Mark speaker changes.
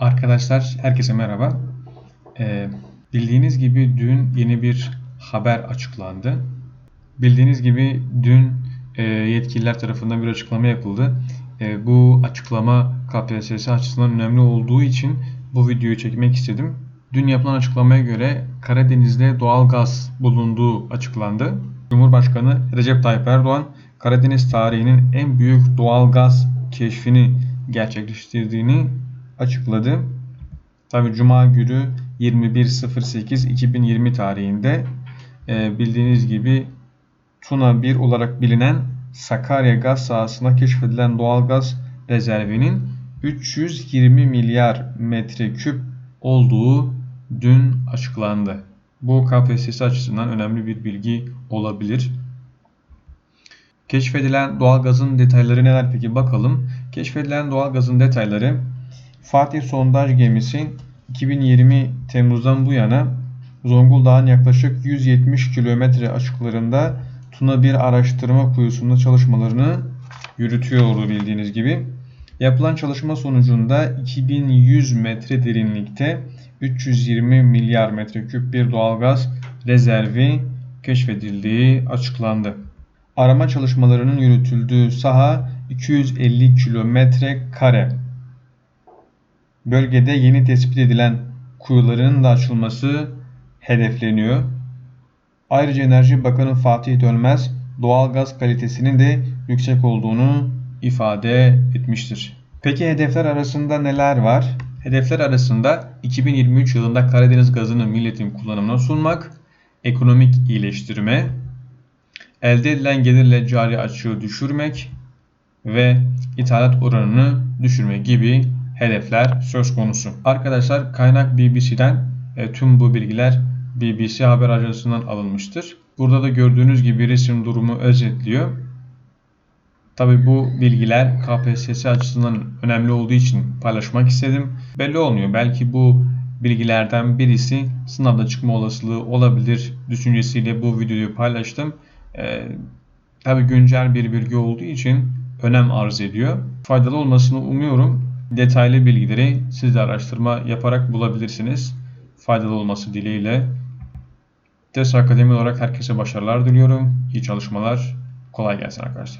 Speaker 1: Arkadaşlar herkese merhaba. Ee, bildiğiniz gibi dün yeni bir haber açıklandı. Bildiğiniz gibi dün e, yetkililer tarafından bir açıklama yapıldı. E, bu açıklama KPSS açısından önemli olduğu için bu videoyu çekmek istedim. Dün yapılan açıklamaya göre Karadeniz'de doğal gaz bulunduğu açıklandı. Cumhurbaşkanı Recep Tayyip Erdoğan Karadeniz tarihinin en büyük doğal gaz keşfini gerçekleştirdiğini açıkladı. Tabi Cuma günü 21.08.2020 tarihinde e, bildiğiniz gibi Tuna 1 olarak bilinen Sakarya gaz sahasında keşfedilen doğal gaz rezervinin 320 milyar metreküp olduğu dün açıklandı. Bu KPSS açısından önemli bir bilgi olabilir. Keşfedilen doğalgazın detayları neler peki bakalım. Keşfedilen doğalgazın detayları Fatih sondaj gemisi 2020 Temmuz'dan bu yana Zonguldak'ın yaklaşık 170 kilometre açıklarında Tuna 1 araştırma kuyusunda çalışmalarını yürütüyordu bildiğiniz gibi. Yapılan çalışma sonucunda 2100 metre derinlikte 320 milyar metreküp bir doğalgaz rezervi keşfedildiği açıklandı. Arama çalışmalarının yürütüldüğü saha 250 kilometre kare. Bölgede yeni tespit edilen kuyuların da açılması hedefleniyor. Ayrıca Enerji Bakanı Fatih Dönmez doğal gaz kalitesinin de yüksek olduğunu ifade etmiştir. Peki hedefler arasında neler var? Hedefler arasında 2023 yılında Karadeniz gazını milletin kullanımına sunmak, ekonomik iyileştirme, elde edilen gelirle cari açığı düşürmek ve ithalat oranını düşürmek gibi hedefler söz konusu. Arkadaşlar kaynak BBC'den e, tüm bu bilgiler BBC haber ajansından alınmıştır. Burada da gördüğünüz gibi resim durumu özetliyor. Tabi bu bilgiler KPSS açısından önemli olduğu için paylaşmak istedim. Belli olmuyor. Belki bu bilgilerden birisi sınavda çıkma olasılığı olabilir düşüncesiyle bu videoyu paylaştım. Ee, Tabi güncel bir bilgi olduğu için önem arz ediyor. Faydalı olmasını umuyorum. Detaylı bilgileri siz de araştırma yaparak bulabilirsiniz. Faydalı olması dileğiyle. TES Akademi olarak herkese başarılar diliyorum. İyi çalışmalar. Kolay gelsin arkadaşlar.